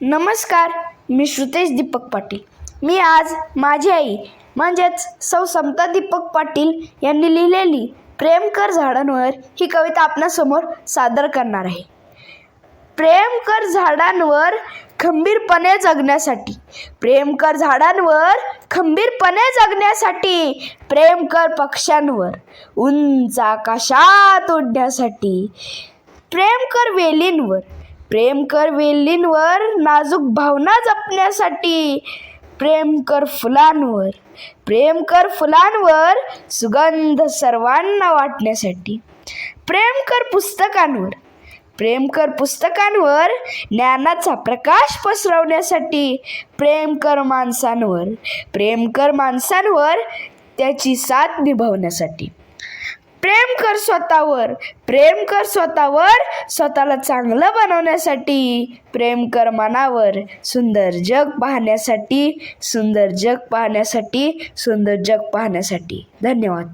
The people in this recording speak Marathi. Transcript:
नमस्कार मी श्रुतेश दीपक पाटील. मी आज माझी आई म्हणजेच सौ समता दीपक पाटील यांनी लिहिलेली प्रेम कर झाडांवर ही कविता आपणासमोर सादर करणार आहे. प्रेम कर झाडांवर खंबीरपणे जगण्यासाठी प्रेम कर झाडांवर खंबीरपणे जगण्यासाठी प्रेम कर पक्ष्यांवर उंच आकाशात उडण्यासाठी प्रेम कर वेलींवर प्रेम कर वेलींवर नाजूक भावना जपण्यासाठी. प्रेम कर फुलांवर प्रेम कर फुलांवर सुगंध सर्वांना वाटण्यासाठी. प्रेम कर पुस्तकांवर प्रेम कर पुस्तकांवर ज्ञानाचा प्रकाश पसरवण्यासाठी. प्रेम कर माणसांवर प्रेम कर माणसांवर त्याची साथ निभावण्यासाठी. प्रेम कर स्वतःवर. प्रेम कर स्वतःवर स्वतःला चांगलं बनवण्यासाठी. प्रेम कर मनावर. सुंदर जग पाहण्यासाठी सुंदर जग पाहण्यासाठी सुंदर जग पाहण्यासाठी. धन्यवाद.